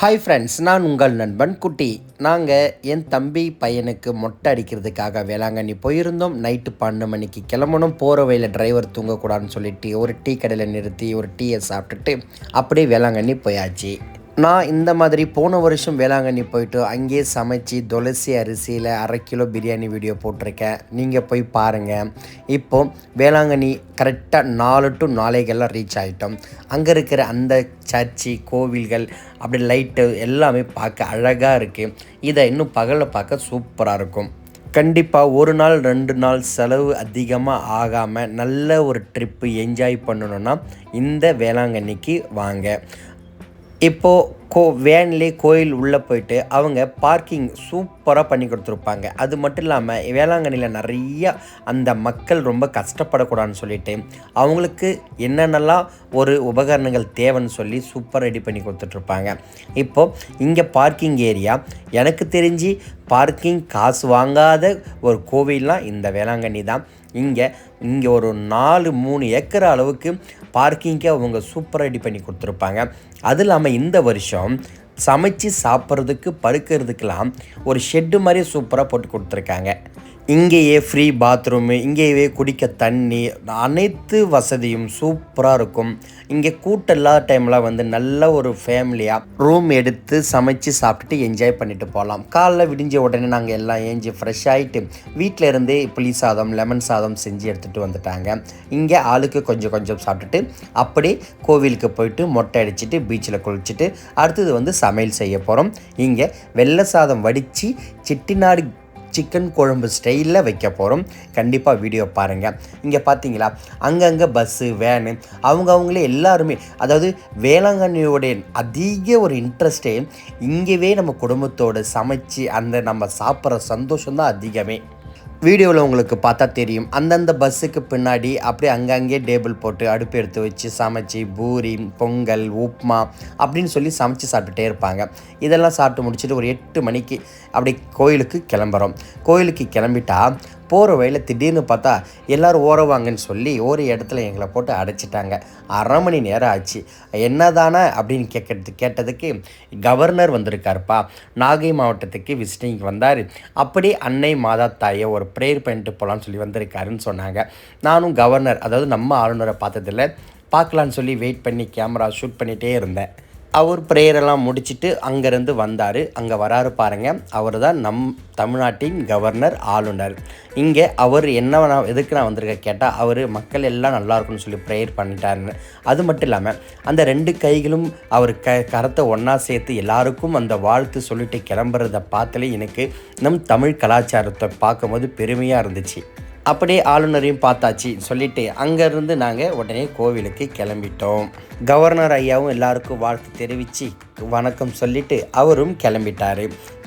Hi friends நான் உங்கள் நண்பன் குட்டி. நாங்கள் என் தம்பி பையனுக்கு மொட்டை அடிக்கிறதுக்காக வேளாங்கண்ணி போயிருந்தோம். நைட்டு பன்னெண்டு மணிக்கு கிளம்பணும். போகிற வழியில் டிரைவர் தூங்கக்கூடாதுன்னு சொல்லிட்டு ஒரு டீ கடையில் நிறுத்தி ஒரு டீயை சாப்பிட்டுட்டு அப்படியே வேளாங்கண்ணி போயாச்சு. நான் இந்த மாதிரி போன வருஷம் வேளாங்கண்ணி போயிட்டு அங்கேயே சமைச்சு துளசி அரிசியில் அரை கிலோ பிரியாணி வீடியோ போட்டிருக்கேன். நீங்கள் போய் பாருங்கள் இப்போ வேளாங்கண்ணி கரெக்டாக நாலு டு நாளைக்கெல்லாம் ரீச் ஆகிட்டோம் அங்கே இருக்கிற அந்த சர்ச்சு கோவில்கள் அப்படி லைட்டு எல்லாமே பார்க்க அழகாக இருக்குது இதை இன்னும் பகலில் பார்க்க சூப்பராக இருக்கும். கண்டிப்பாக ஒரு நாள் ரெண்டு நாள் செலவு அதிகமாக ஆகாமல் நல்ல ஒரு ட்ரிப்பு என்ஜாய் பண்ணணுன்னா இந்த வேளாங்கண்ணிக்கு வாங்க. இப்போது கோ வேன்லேயே கோயில் உள்ளே போயிட்டு அவங்க பார்க்கிங் சூப்பராக பண்ணி கொடுத்துருப்பாங்க. அது மட்டும் இல்லாமல் வேளாங்கண்ணியில் நிறைய அந்த மக்கள் ரொம்ப கஷ்டப்படக்கூடாதுன்னு சொல்லிட்டு அவங்களுக்கு என்னென்னலாம் ஒரு உபகரணங்கள் தேவைன்னு சொல்லி சூப்பராக ரெடி பண்ணி கொடுத்துட்ருப்பாங்க. இப்போது இங்கே பார்க்கிங் ஏரியா எனக்கு தெரிஞ்சு பார்க்கிங் காசு வாங்காத ஒரு கோவில்லாம் இந்த வேளாங்கண்ணி தான். இங்கே இங்கே ஒரு நாலு மூணு ஏக்கர் அளவுக்கு பார்க்கிங்க்கு அவங்க சூப்பராக ரெடி பண்ணி கொடுத்துருப்பாங்க. அது இல்லாமல் இந்த வருஷம் சமைச்சு சாப்பிட்றதுக்கு படுக்கிறதுக்கெலாம் ஒரு ஷெட்டு மாதிரி சூப்பராக போட்டு கொடுத்துருக்காங்க. இங்கேயே ஃப்ரீ பாத்ரூமு இங்கேயே குடிக்க தண்ணி அனைத்து வசதியும் சூப்பராக இருக்கும். இங்கே கூட்டம் இல்லாத வந்து நல்ல ஒரு ஃபேமிலியாக ரூம் எடுத்து சமைச்சு சாப்பிட்டுட்டு என்ஜாய் பண்ணிட்டு போகலாம். காலைல விடிஞ்ச உடனே நாங்கள் எல்லாம் ஏஞ்சி ஃப்ரெஷ் ஆகிட்டு வீட்டில் இருந்தே புளி சாதம் லெமன் சாதம் செஞ்சு எடுத்துகிட்டு வந்துட்டாங்க. இங்கே ஆளுக்கு கொஞ்சம் கொஞ்சம் சாப்பிட்டுட்டு அப்படியே கோவிலுக்கு போயிட்டு மொட்டை அடிச்சுட்டு பீச்சில் குளிச்சுட்டு அடுத்தது வந்து சமையல் செய்ய போகிறோம் இங்கே வெள்ளை சாதம் வடித்து செட்டிநாடு சிக்கன் குழம்பு ஸ்டைலில் வைக்க போகிறோம் கண்டிப்பாக வீடியோ பாருங்கள் இங்கே பார்த்தீங்களா அங்கங்கே பஸ்ஸு வேனு அவங்க அவங்களே எல்லாருமே அதாவது வேளாங்கண்ணியோடைய அதிக ஒரு இன்ட்ரெஸ்ட்டே இங்கேவே நம்ம குடும்பத்தோடு சமைச்சு அந்த நம்ம சாப்பிட்ற சந்தோஷம் தான் அதிகமே. வீடியோவில் உங்களுக்கு பார்த்தா தெரியும். அந்தந்த பஸ்ஸுக்கு பின்னாடி அப்படியே அங்கங்கே டேபிள் போட்டு அடுப்பு எடுத்து வச்சு சமைச்சு பூரி பொங்கல் உப்மா அப்படின்னு சொல்லி சமைச்சு சாப்பிட்டுட்டே இருப்பாங்க. இதெல்லாம் சாப்பிட்டு முடிச்சுட்டு ஒரு எட்டு மணிக்கு அப்படி கோயிலுக்கு கிளம்புறோம். கோயிலுக்கு கிளம்பிட்டா போகிற வழியில் திடீர்னு பார்த்தா எல்லோரும் ஓரவாங்கன்னு சொல்லி ஒரு இடத்துல எங்களை போட்டு அடைச்சிட்டாங்க. அரை மணி நேரம் ஆச்சு. என்னதானே அப்படின்னு கேட்கறது கேட்டதுக்கு கவர்னர் வந்திருக்காருப்பா. நாகை மாவட்டத்துக்கு விசிட்டிங் வந்தார். அப்படி அன்னை மாதா தாயை ஒரு ப்ரேயர் பண்ணிட்டு போகலான்னு சொல்லி வந்திருக்காருன்னு சொன்னாங்க. நானும் கவர்னர் அதாவது நம்ம ஆளுநரை பார்த்ததில்ல. பார்க்கலான்னு சொல்லி வெயிட் பண்ணி கேமரா ஷூட் பண்ணிகிட்டே இருந்தேன். அவர் ப்ரேயரெல்லாம் முடிச்சுட்டு அங்கேருந்து வந்தார். அங்கே வராரு பாருங்கள் அவர் தான் நம் தமிழ்நாட்டின் கவர்னர் ஆளுநர். இங்கே அவர் என்ன நான் எதுக்கு நான் வந்திருக்க கேட்டால் அவர் மக்கள் எல்லாம் நல்லா இருக்கும்னு சொல்லி ப்ரேயர் பண்ணிட்டாருன்னு. அது மட்டும் இல்லாமல் அந்த ரெண்டு கைகளும் அவர் க கரத்தை ஒன்றா சேர்த்து எல்லாருக்கும் அந்த வாழ்த்து சொல்லிட்டு கிளம்புறத பார்த்தாலே எனக்கு நம் தமிழ் கலாச்சாரத்தை பார்க்கும்போது பெருமையாக இருந்துச்சு. அப்படியே ஆளுநரையும் பார்த்தாச்சு. சொல்லிட்டு அங்கேருந்து நாங்கள் உடனே கோவிலுக்கு கிளம்பிட்டோம். கவர்னர் ஐயாவும் எல்லாருக்கும் வாழ்த்து தெரிவித்து வணக்கம் சொல்லிட்டு அவரும் கிளம்பிட்டார்.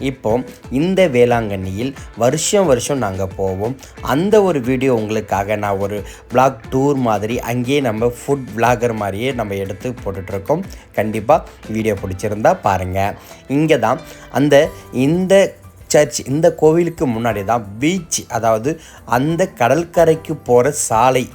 இப்போ இந்த வேளாங்கண்ணியில் வருஷம் வருஷம் நாங்கள் போவோம். அந்த ஒரு வீடியோ உங்களுக்காக நான் ஒரு பிளாக் டூர் மாதிரி அங்கேயே நம்ம ஃபுட் விளாகர் மாதிரியே நம்ம எடுத்து போட்டுட்ருக்கோம். கண்டிப்பாக வீடியோ பிடிச்சிருந்தா பாருங்கள் இங்கே தான் அந்த இந்த சர்ச் இந்த கோவிலுக்கு முன்னாடி தான் பீச் அதாவது அந்த கடற்கரைக்கு போகிற சாலை.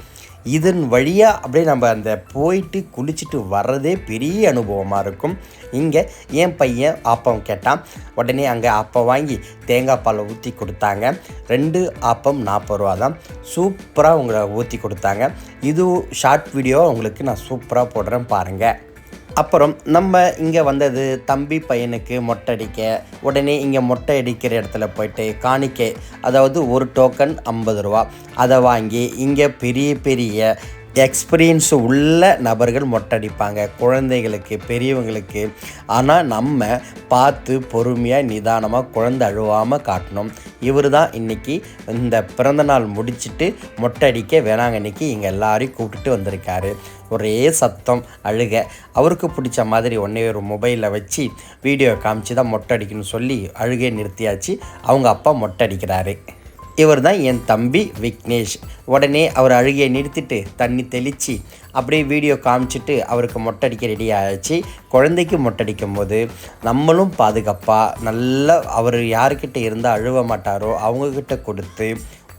இதன் வழியாக அப்படியே நம்ம அந்த போயிட்டு குளிச்சுட்டு வர்றதே பெரிய அனுபவமாக இருக்கும். இங்கே என் பையன் ஆப்பம் கேட்டான். உடனே அங்கே ஆப்பம் வாங்கி தேங்காய் பாலை ஊற்றி கொடுத்தாங்க. ரெண்டு ஆப்பம் நாற்பது ரூபா தான். சூப்பராக உங்களை ஊற்றி கொடுத்தாங்க. இது ஷார்ட் வீடியோ உங்களுக்கு நான் சூப்பராக போடுறேன் பாருங்கள் அப்புறம் நம்ம இங்கே வந்தது தம்பி பையனுக்கு மொட்டை அடிக்க உடனே இங்கே மொட்டை அடிக்கிற இடத்துல போயிட்டு காணிக்கை. அதாவது ஒரு டோக்கன் ஐம்பது ரூபா. அதை வாங்கி இங்கே பெரிய பெரிய எக்ஸ்பீரியன்ஸ் உள்ள நபர்கள் மொட்டடிப்பாங்க. குழந்தைகளுக்கு பெரியவங்களுக்கு. ஆனால் நம்ம பார்த்து பொறுமையாக நிதானமாக குழந்தை அழுவாமல் காட்டணும். இவர் தான் இன்றைக்கி இந்த பிறந்தநாள் முடிச்சுட்டு மொட்டடிக்க வேளாங்கண்ணிக்கு இங்கே எல்லாரையும் கூப்பிட்டுட்டு வந்திருக்காரு. ஒரே சத்தம் அழுக. அவருக்கு பிடிச்ச மாதிரி ஒன்றே ஒரு மொபைலில் வச்சு வீடியோ காமிச்சு தான் மொட்டை அடிக்கணும்னு சொல்லி அழுகே நிறுத்தியாச்சு. அவங்க அப்பா மொட்டை அடிக்கிறாரு. இவர் தான் என் தம்பி விக்னேஷ். உடனே அவர் அழுகையை நிறுத்திட்டு தண்ணி தெளித்து அப்படியே வீடியோ காமிச்சிட்டு அவருக்கு மொட்டடிக்க ரெடி ஆகிடுச்சு குழந்தைக்கு மொட்டடிக்கும் போது நம்மளும் பாதுகாப்பாக நல்லா அவர் யாருக்கிட்ட இருந்தால் அழுவ மாட்டாரோ அவங்கக்கிட்ட கொடுத்து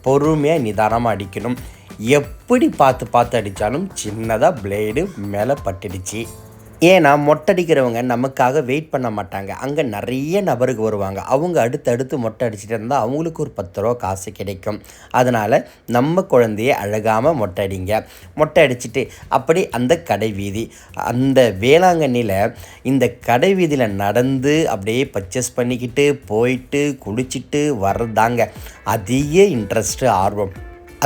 பொறுமையாக நிதானமாக அடிக்கணும். எப்படி பார்த்து பார்த்து அடித்தாலும் சின்னதாக பிளேடு மேலே பட்டுடுச்சு. ஏன்னா மொட்டடிக்கிறவங்க நமக்காக வெயிட் பண்ண மாட்டாங்க. அங்கே நிறைய நபருக்கு வருவாங்க. அவங்க அடுத்தடுத்து மொட்டை அடிச்சுட்டு இருந்தால் அவங்களுக்கு ஒரு பத்து ரூபா காசு கிடைக்கும். அதனால் நம்ம குழந்தைய அழகாமல் மொட்டை அடிங்க. மொட்டை அடிச்சுட்டு அப்படி அந்த கடை வீதி அந்த வேளாங்கண்ணியில் இந்த கடை வீதியில் நடந்து அப்படியே பர்ச்சேஸ் பண்ணிக்கிட்டு போயிட்டு குளிச்சுட்டு வர்றதாங்க அதிக இன்ட்ரெஸ்ட்டு ஆர்வம்.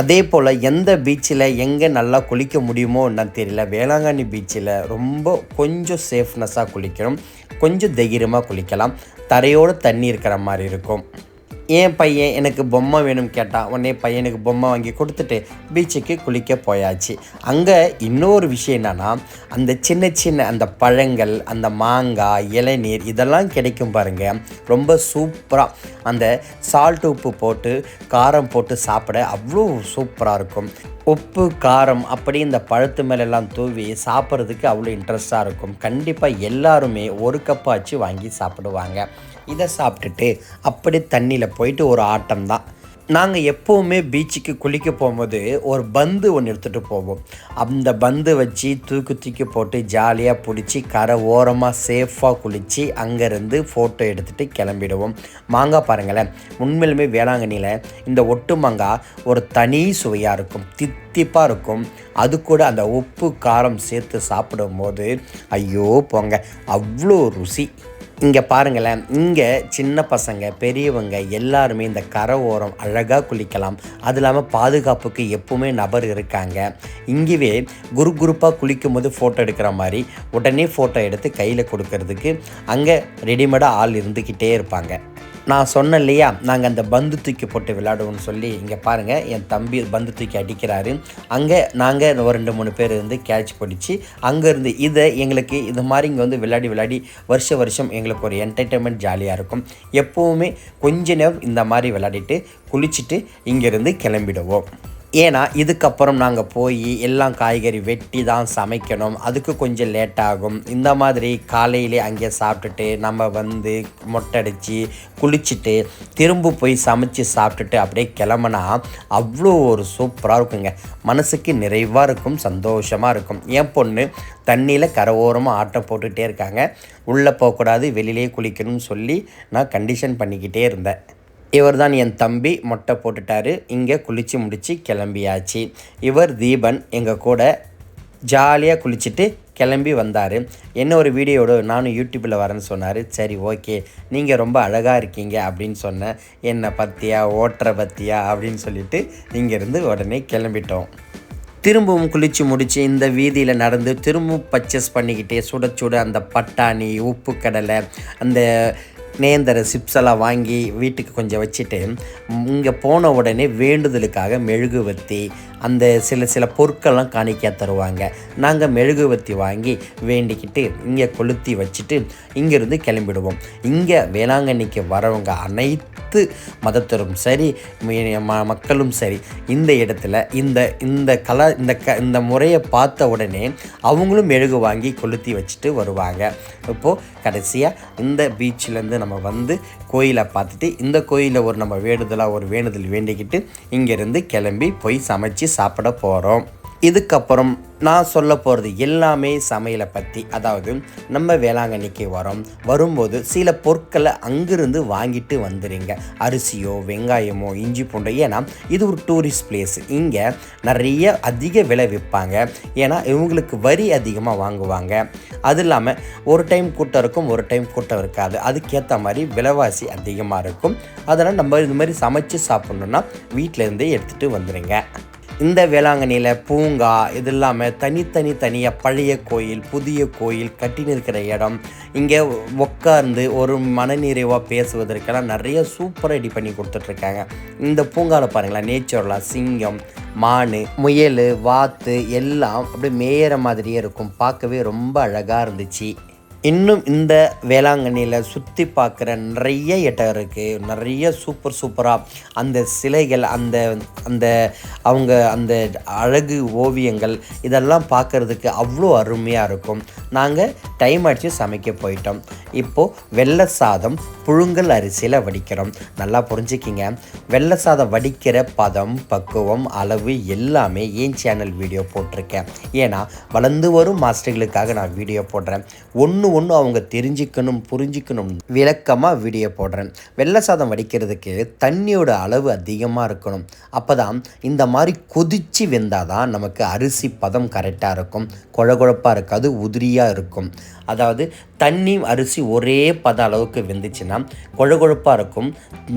அதே போல் எந்த பீச்சில் எங்கே நல்லா குளிக்க முடியுமோ என்னன்னு தெரியல. வேளாங்கண்ணி பீச்சில் ரொம்ப கொஞ்சம் சேஃப்னஸாக குளிக்கணும். கொஞ்சம் தைரியமாக குளிக்கலாம். தரையோடு தண்ணி இருக்கிற மாதிரி இருக்கும். என் பையன் எனக்கு பொம்மை வேணும் கேட்டான் உடனே பையனுக்கு பொம்மை வாங்கி கொடுத்துட்டு பீச்சுக்கு குளிக்க போயாச்சு. அங்கே இன்னொரு விஷயம் என்னென்னா அந்த சின்ன சின்ன அந்த பழங்கள் அந்த மாங்காய் இளநீர் இதெல்லாம் கிடைக்கும் பாருங்கள் ரொம்ப சூப்பராக அந்த சால்ட் உப்பு போட்டு காரம் போட்டு சாப்பிட அவ்வளோ சூப்பராக இருக்கும். உப்பு காரம் அப்படி இந்த பழத்து மேலெல்லாம் தூவி சாப்பிட்றதுக்கு அவ்வளோ இன்ட்ரெஸ்டாக இருக்கும். கண்டிப்பாக எல்லாருமே ஒரு கப்பாச்சு வாங்கி சாப்பிடுவாங்க. இதை சாப்பிட்டுட்டு அப்படி தண்ணியில் போயிட்டு ஒரு ஆட்டம் தான் நாங்கள் எப்போவுமே பீச்சுக்கு குளிக்க போகும்போது ஒரு பந்து ஒன்று எடுத்துகிட்டு போவோம். அந்த பந்து வச்சு தூக்கி தூக்கி போட்டு ஜாலியாக பிடிச்சி கரை ஓரமாக சேஃபாக குளித்து அங்கேருந்து ஃபோட்டோ எடுத்துகிட்டு கிளம்பிடுவோம். மாங்காய் பாருங்களேன் உண்மையிலுமே வேளாங்கண்ணியில் இந்த ஒட்டு மாங்காய் ஒரு தனி சுவையாக இருக்கும் தித்திப்பாக இருக்கும். அது கூட அந்த உப்பு காரம் சேர்த்து சாப்பிடும்போது ஐயோ போங்க அவ்வளோ ருசி. இங்கே பாருங்களேன். இங்கே சின்ன பசங்க பெரியவங்க எல்லாருமே இந்த கரை ஓரம் அழகாக குளிக்கலாம். அது இல்லாமல் பாதுகாப்புக்கு எப்பவுமே நபர் இருக்காங்க. இங்கேவே குரு குரூப்பாக குளிக்கும் போது ஃபோட்டோ எடுக்கிற மாதிரி உடனே ஃபோட்டோ எடுத்து கையில் கொடுக்கறதுக்கு அங்கே ரெடிமேடாக ஆள் இருந்துக்கிட்டே இருப்பாங்க. நான் சொன்னேன் இல்லையா நாங்கள் அந்த பந்து தூக்கி போட்டு விளையாடுவோம்னு சொல்லி இங்கே பாருங்கள் என் தம்பி பந்து தூக்கி அடிக்கிறாரு. அங்கே நாங்கள் ஒரு ரெண்டு மூணு பேர் இருந்து கேட்ச் பிடிச்சி அங்கேருந்து இதை எங்களுக்கு இது மாதிரி இங்கே வந்து விளையாடி விளையாடி வருஷ வருஷம் எங்களுக்கு ஒரு என்டர்டெயின்மெண்ட் ஜாலியாக இருக்கும். எப்போவுமே கொஞ்ச நேரம் இந்த மாதிரி விளையாடிட்டு குளிச்சுட்டு இங்கேருந்து கிளம்பிடுவோம். ஏன்னா இதுக்கப்புறம் நாங்கள் போய் எல்லாம் காய்கறி வெட்டி தான் சமைக்கணும். அதுக்கு கொஞ்சம் லேட் ஆகும். இந்த மாதிரி காலையிலே அங்கே சாப்பிட்டுட்டு நம்ம வந்து மொட்டை அடித்து குளிச்சுட்டு திரும்ப போய் சமைச்சு சாப்பிட்டுட்டு அப்படியே கிளம்புனா அவ்வளோ ஒரு சூப்பராக இருக்குங்க. மனசுக்கு நிறைவாக இருக்கும் சந்தோஷமாக இருக்கும். என் பொண்ணு தண்ணியில் கரவோரமாக ஆட்டம் போட்டுகிட்டே இருக்காங்க. உள்ளே போகக்கூடாது வெளியிலே குளிக்கணும்னு சொல்லி நான் கண்டிஷன் பண்ணிக்கிட்டே இருந்தேன். இவர் தான் என் தம்பி மொட்டை போட்டுட்டாரு. இங்கே குளித்து முடித்து கிளம்பியாச்சு. இவர் தீபன் எங்கள் கூட ஜாலியாக குளிச்சுட்டு கிளம்பி வந்தார். என்ன ஒரு வீடியோட நானும் யூடியூப்பில் வரேன்னு சொன்னார். சரி ஓகே. நீங்கள் ரொம்ப அழகாக இருக்கீங்க அப்படின்னு சொன்னேன் என்னை பற்றியா ஓட்டுற பற்றியா அப்படின்னு சொல்லிட்டு இங்கேருந்து உடனே கிளம்பிட்டோம். திரும்பவும் குளித்து முடித்து இந்த வீதியில் நடந்து திரும்பவும் பர்ச்சேஸ் பண்ணிக்கிட்டே சுட சுட அந்த பட்டாணி உப்பு கடலை அந்த நேந்திர சிப்ஸ் எல்லாம் வாங்கி வீட்டுக்கு கொஞ்சம் வச்சுட்டு இங்கே போன உடனே வேண்டுதலுக்காக மெழுகுவத்தி அந்த சில சில பொருட்கள்லாம் காணிக்கையாக தருவாங்க. நாங்கள் மெழுகுவத்தி வாங்கி வேண்டிக்கிட்டு இங்கே கொளுத்தி வச்சுட்டு இங்கேருந்து கிளம்பிடுவோம். இங்கே வேளாங்கண்ணிக்கு வரவங்க அனைத்து மதத்தரும் சரி மக்களும் சரி இந்த இடத்துல இந்த இந்த கலா இந்த க இந்த முறையை பார்த்த உடனே அவங்களும் மெழுகு வாங்கி கொளுத்தி வச்சுட்டு வருவாங்க. இப்போது கடைசியாக இந்த பீச்சிலேருந்து நம்ம வந்து கோயிலை பார்த்துட்டு இந்த கோயிலில் ஒரு நம்ம வேண்டுதலாக ஒரு வேண்டுதல் வேண்டிக்கிட்டு இங்கேருந்து கிளம்பி போய் சமைச்சு சாப்பிட போகிறோம் இதுக்கப்புறம் நான் சொல்ல போகிறது எல்லாமே சமையலை பற்றி அதாவது நம்ம வேளாங்கண்ணிக்கு வரோம். வரும்போது சில பொருட்களை அங்கிருந்து வாங்கிட்டு வந்துடுங்க அரிசியோ வெங்காயமோ இஞ்சி பூண்டோ ஏன்னா இது ஒரு டூரிஸ்ட் பிளேஸ் இங்கே நிறைய அதிக விலை விற்பாங்க. ஏன்னா இவங்களுக்கு வரி அதிகமாக வாங்குவாங்க. அது இல்லாமல் ஒரு டைம் கூட்டம் இருக்கும் ஒரு டைம் கூட்டம் இருக்காது. அதுக்கேற்ற மாதிரி விலைவாசி அதிகமாக இருக்கும். அதனால் நம்ம இது மாதிரி சமைச்சு சாப்பிட்ணுன்னா வீட்டிலேருந்தே எடுத்துகிட்டு வந்துடுங்க இந்த வேளாங்கண்ணியில் பூங்கா இது இல்லாமல் தனித்தனி தனியாக பழைய கோயில் புதிய கோயில் கட்டி நிற்கிற இடம். இங்கே உட்கார்ந்து ஒரு மனநிறைவாக பேசுவதற்கெல்லாம் நிறைய சூப்பராக ரெடி பண்ணி கொடுத்துட்ருக்காங்க. இந்த பூங்காவில் பாருங்களேன் நேச்சுரலாக சிங்கம் மான் முயல் வாத்து எல்லாம் அப்படியே மேயிற மாதிரியே இருக்கும். பார்க்கவே ரொம்ப அழகாக இருந்துச்சு. இன்னும் இந்த வேளாங்கண்ணியில் சுற்றி பார்க்குற நிறைய இடம் இருக்குது நிறைய சூப்பர் சூப்பராக அந்த சிலைகள் அந்த அந்த அவங்க அந்த அழகு ஓவியங்கள் இதெல்லாம் பார்க்குறதுக்கு அவ்வளோ அருமையாக இருக்கும். நாங்கள் டைம் அடித்து சமைக்க போயிட்டோம். இப்போது வெள்ளை சாதம் புழுங்கல் அரிசியில் வடிக்கிறோம். நல்லா புரிஞ்சுக்கிங்க. வெள்ளை சாதம் வடிக்கிற பதம் பக்குவம் அளவு எல்லாமே ஏன் சேனல் வீடியோ போட்டிருக்கேன். ஏன்னா வளர்ந்து வரும் மாஸ்டர்களுக்காக நான் வீடியோ போடுறேன். ஒன்று ஒன்று அவங்க தெரிஞ்சுக்கணும் புரிஞ்சுக்கணும். விளக்கமாக வீடியோ போடுறேன். வெள்ளை சாதம் வடிக்கிறதுக்கு தண்ணியோட அளவு அதிகமாக இருக்கணும். அப்போ தான் இந்த மாதிரி கொதிச்சு வெந்தால் தான் நமக்கு அரிசி பதம் கரெக்டாக இருக்கும். குழகுழப்பாக இருக்காது உதிரியாக இருக்கும். அதாவது தண்ணி அரிசி ஒரே பத அளவுக்கு வெந்துச்சுன்னா குழகுழப்பாக இருக்கும்.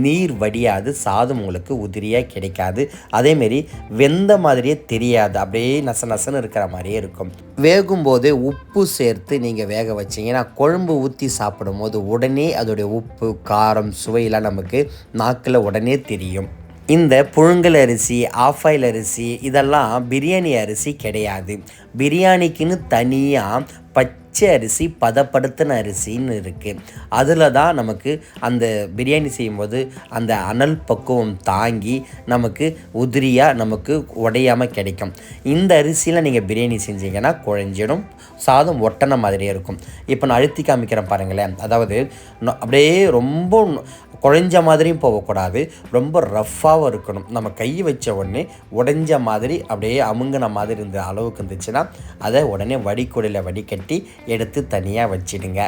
நீர் வடியாது சாதம் உங்களுக்கு உதிரியாக கிடைக்காது. அதேமாரி வெந்த மாதிரியே தெரியாது. அப்படியே நச நசன்னு இருக்கிற மாதிரியே இருக்கும். வேகும்போது உப்பு சேர்த்து நீங்கள் வேக வச்சிங்கன்னா குழம்பு ஊற்றி சாப்பிடும்போது உடனே அதோடைய உப்பு காரம் சுவையெல்லாம் நமக்கு நாக்கில் உடனே தெரியும். இந்த புழுங்கல் அரிசி ஆஃபாயில் அரிசி இதெல்லாம் பிரியாணி அரிசி கிடையாது. பிரியாணிக்குன்னு தனியாக பச்சை அரிசி பதப்படுத்தின அரிசின்னு இருக்குது அதில் தான் நமக்கு அந்த பிரியாணி செய்யும்போது அந்த அனல் பக்குவம் தாங்கி நமக்கு உதிரியாக நமக்கு உடையாமல் கிடைக்கும். இந்த அரிசியில் நீங்கள் பிரியாணி செஞ்சீங்கன்னா குழஞ்சிடும் சாதம் ஒட்டன மாதிரியே இருக்கும். இப்போ நான் அழுத்தி காமிக்கிறேன் பாருங்களேன். அதாவது அப்படியே ரொம்ப குழஞ்ச மாதிரியும் போகக்கூடாது. ரொம்ப ரஃப்பாகவும் இருக்கணும். நம்ம கை வச்ச உடனே உடைஞ்ச மாதிரி அப்படியே அமுங்கின மாதிரி இருந்த அளவுக்கு இருந்துச்சுன்னா அதை உடனே வடிகுடையில் வடிகட்டி எடுத்து தனியாக வச்சிடுங்க.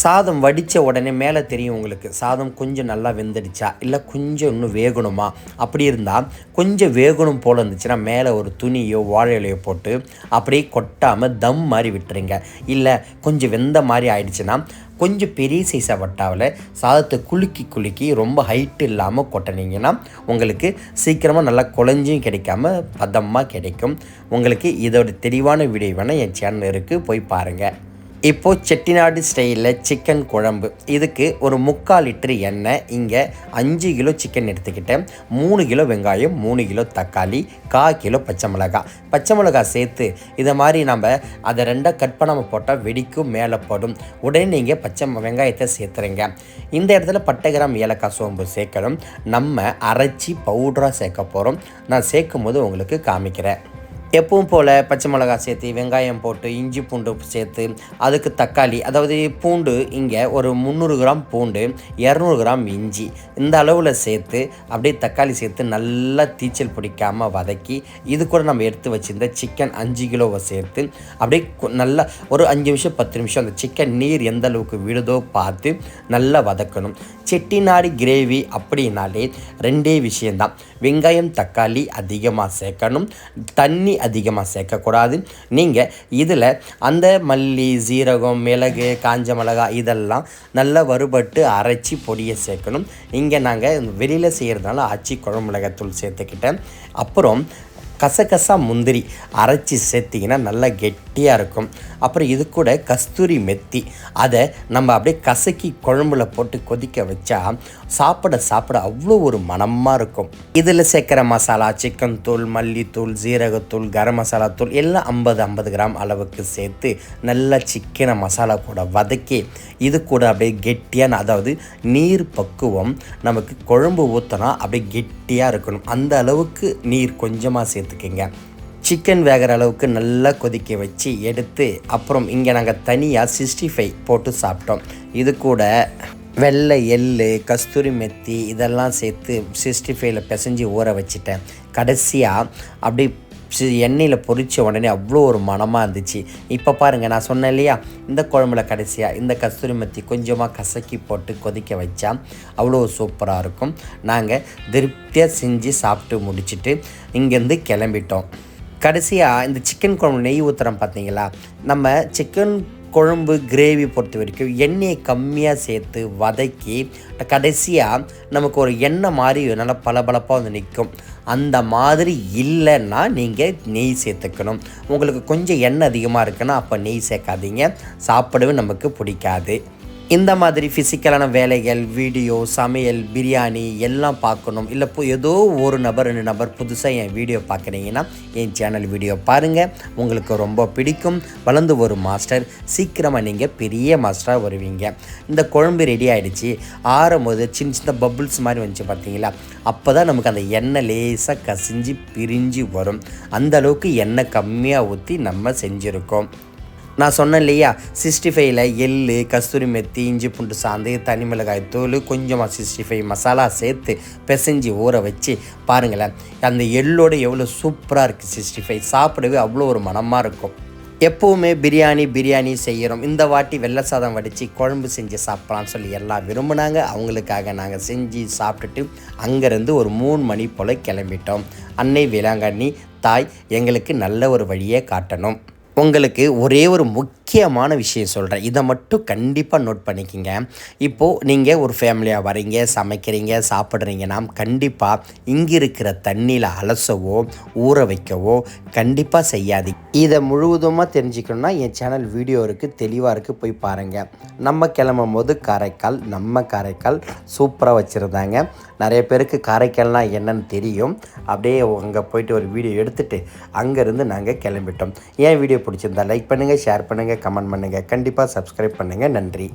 சாதம் வடித்த உடனே மேலே தெரியும் உங்களுக்கு. சாதம் கொஞ்சம் நல்லா வெந்துடுச்சா? இல்லை கொஞ்சம் இன்னும் வேகணுமா? அப்படி இருந்தால் கொஞ்சம் வேகணும் போல் இருந்துச்சுன்னா மேலே ஒரு துணியோ வாழை இலையோ போட்டு அப்படியே கொட்டாமல் தம் மாதிரி விட்டுருங்க. இல்லை கொஞ்சம் வெந்த மாதிரி ஆயிடுச்சுன்னா கொஞ்சம் பெரிய சைஸாக வட்டாவில் சாதத்தை குலுக்கி குலுக்கி ரொம்ப ஹைட் இல்லாமல் கொட்டினீங்கன்னா உங்களுக்கு சீக்கிரமாக நல்லா குழஞ்சியும் கிடைக்காம பதமாக கிடைக்கும். உங்களுக்கு இதோட தெளிவான வீடியோ வேணால் என் சேனல் இருக்குது போய் பாருங்கள் இப்போது செட்டிநாடு ஸ்டைலில் சிக்கன் குழம்பு. இதுக்கு ஒரு முக்கால் லிட்டரு எண்ணெய் இங்கே அஞ்சு கிலோ சிக்கன் எடுத்துக்கிட்டேன். மூணு கிலோ வெங்காயம் மூணு கிலோ தக்காளி கால் கிலோ பச்சை மிளகாய். பச்சை மிளகாய் சேர்த்து இதை மாதிரி நம்ம அதை ரெண்டாக கட் பண்ணாமல் போட்டால் வெடிக்கும் மேலே படும். உடனே நீங்கள் பச்சை ம- வெங்காயத்தை சேர்த்துறீங்க. இந்த இடத்துல பட்டை கிராம் ஏலக்காய் சோம்பு சேர்க்கணும். நம்ம அரைச்சி பவுடராக சேர்க்க போகிறோம் நான் சேர்க்கும் போது உங்களுக்கு காமிக்கிறேன். எப்பவும் போல் பச்சை மிளகாய் சேர்த்து வெங்காயம் போட்டு இஞ்சி பூண்டு சேர்த்து அதுக்கு தக்காளி அதாவது பூண்டு இங்கே ஒரு முந்நூறு கிராம் பூண்டு இரநூறு கிராம் இஞ்சி இந்த அளவில் சேர்த்து அப்படியே தக்காளி சேர்த்து நல்லா தீச்சல் பிடிக்காமல் வதக்கி இது கூட நம்ம எடுத்து வச்சுருந்த சிக்கன் அஞ்சு கிலோவை சேர்த்து அப்படியே நல்லா ஒரு அஞ்சு நிமிஷம் பத்து நிமிஷம் அந்த சிக்கன் நீர் எந்த அளவுக்கு விடுதோ பார்த்து நல்லா வதக்கணும். செட்டிநாடு கிரேவி அப்படின்னாலே ரெண்டே விஷயந்தான் வெங்காயம் தக்காளி அதிகமாக சேர்க்கணும். தண்ணி அதிகமாக சேர்க்கக்கூடாது. நீங்கள் இதில் அந்த மல்லி சீரகம் மிளகு காஞ்ச மிளகாய் இதெல்லாம் நல்லா வறுபட்டு அரைச்சி பொடியை சேர்க்கணும். இங்கே நாங்கள் வெளியில் செய்கிறதுனால ஆச்சி குழம்பு மிளகாத்தூள் சேர்த்துக்கிட்டேன். அப்புறம் கசகசா முந்திரி அரைச்சி சேர்த்திங்கன்னா நல்லா கெட்டியாக இருக்கும். அப்புறம் இது கூட கஸ்தூரி மெத்தி. அதை நம்ம அப்படியே கசக்கி குழம்புல போட்டு கொதிக்க வச்சா சாப்பிட சாப்பிட அவ்வளோ ஒரு மணமாக இருக்கும். இதில் சேர்க்குற மசாலா சிக்கன் தூள் மல்லித்தூள் ஜீரகத்தூள் கரம் மசாலா தூள் எல்லாம் ஐம்பது ஐம்பது கிராம் அளவுக்கு சேர்த்து நல்லா சிக்கனை மசாலா கூட வதக்கி இது கூட அப்படியே கெட்டியான அதாவது நீர் பக்குவம் நமக்கு குழம்பு ஊற்றினா அப்படியே கெட்டியாக இருக்கணும். அந்த அளவுக்கு நீர் கொஞ்சமாக சேர்த்து சேர்த்துக்குங்க சிக்கன் வேகிற அளவுக்கு நல்லா கொதிக்க வச்சு எடுத்து அப்புறம் இங்கே நாங்கள் தனியாக சிக்ஸ்டி ஃபைவ் போட்டு சாப்பிட்டோம். இது கூட வெள்ளை எள்ளு கஸ்தூரி மெத்தி இதெல்லாம் சேர்த்து சிக்ஸ்டி ஃபைவ்ல பிசைஞ்சு ஊற வச்சுட்டேன். கடைசியாக அப்படி எண்ணெயில் பொறிச்ச உடனே அவ்வளோ ஒரு மணமாக இருந்துச்சு. இப்போ பாருங்கள் நான் சொன்னேன் இல்லையா? இந்த குழம்புல கடைசியாக இந்த கஸ்தூரி மத்தி கொஞ்சமாக கசக்கி போட்டு கொதிக்க வச்சா அவ்வளோ சூப்பராக இருக்கும். நாங்கள் திருப்தியாக செஞ்சு சாப்பிட்டு முடிச்சிட்டு இங்கேருந்து கிளம்பிட்டோம். கடைசியாக இந்த சிக்கன் குழம்பு நெய் ஊற்றுறோம் பார்த்தீங்களா நம்ம சிக்கன் குழம்பு கிரேவி பொறுத்த வரைக்கும் எண்ணெயை கம்மியாக சேர்த்து வதக்கி கடைசியாக நமக்கு ஒரு எண்ணெய் மாதிரி நல்லா பளபளப்பாக வந்து நிற்கும் அந்த மாதிரி இல்லைன்னா நீங்கள் நெய் சேர்த்துக்கணும். உங்களுக்கு கொஞ்சம் எண்ணெய் அதிகமாக இருக்குன்னா அப்போ நெய் சேர்க்காதீங்க. சாப்பிடவே நமக்கு பிடிக்காது. இந்த மாதிரி ஃபிசிக்கலான வேலைகள் வீடியோ சமையல் பிரியாணி எல்லாம் பார்க்கணும். இல்லை போ ஏதோ ஒரு நபர் ரெண்டு நபர் புதுசாக என் வீடியோ பார்க்குறீங்கன்னா என் சேனல் வீடியோ பாருங்கள் உங்களுக்கு ரொம்ப பிடிக்கும். வளர்ந்து வரும் மாஸ்டர் சீக்கிரமாக நீங்கள் பெரிய மாஸ்டராக வருவீங்க. இந்த குழம்பு ரெடி ஆகிடுச்சு ஆறும் போது சின்ன சின்ன பபுள்ஸ் மாதிரி வந்துச்சு பார்த்தீங்களா? அப்போ தான் நமக்கு அந்த எண்ணெய் லேசாக கசிஞ்சு பிரிஞ்சு வரும். அந்த அளவுக்கு எண்ணெய் கம்மியாக ஊற்றி நம்ம செஞ்சுருக்கோம். நான் சொன்னேன் இல்லையா? சிக்ஸ்டி ஃபைவ்ல எள் கஸ்தூரி மெத்தி இஞ்சி பூண்டு சாந்து தனி மிளகாய் தூள் கொஞ்சமாக சிக்ஸ்டி ஃபைவ் மசாலா சேர்த்து பிசைஞ்சு ஊற வச்சு பாருங்களேன். அந்த எள்ளோட எவ்வளோ சூப்பராக இருக்குது சிக்ஸ்டி ஃபைவ். சாப்பிடவே அவ்வளோ ஒரு மனமாக இருக்கும். எப்போவுமே பிரியாணி பிரியாணி செய்கிறோம் இந்த வாட்டி வெள்ளை சாதம் வடித்து குழம்பு செஞ்சு சாப்பிட்லான்னு சொல்லி எல்லாம் விரும்பினாங்க. அவங்களுக்காக நாங்கள் செஞ்சு சாப்பிட்டுட்டு அங்கேருந்து ஒரு மூணு மணி போல் கிளம்பிட்டோம். அன்னை வேளாங்கண்ணி தாய் எங்களுக்கு நல்ல ஒரு வழியை காட்டணும். உங்களுக்கு ஒரே ஒரு முக்கியமான விஷயம் சொல்கிறேன் இதை மட்டும் கண்டிப்பாக நோட் பண்ணிக்கிங்க. இப்போது நீங்கள் ஒரு ஃபேமிலியாக வரீங்க சமைக்கிறீங்க சாப்பிட்றீங்கன்னா கண்டிப்பாக இங்கே இருக்கிற தண்ணியில் அலசவோ ஊற வைக்கவோ கண்டிப்பாக செய்யாது. இதை முழுவதுமாக தெரிஞ்சுக்கணுன்னா என் சேனல் வீடியோ இருக்குது தெளிவாக இருக்குது போய் பாருங்கள் நம்ம கிளம்பும் போது காரைக்கால் நம்ம காரைக்கால் சூப்பராக வச்சுருந்தாங்க. நிறைய பேருக்கு காரைக்கால்னால் என்னன்னு தெரியும். அப்படியே அங்கே போயிட்டு ஒரு வீடியோ எடுத்துகிட்டு அங்கேருந்து நாங்கள் கிளம்பிட்டோம். ஏன் வீடியோ பிடிச்சிருந்தா லைக் பண்ணுங்கள் ஷேர் பண்ணுங்கள் கமெண்ட் பண்ணுங்கள் கண்டிப்பாக சப்ஸ்கிரைப் பண்ணுங்கள் நன்றி.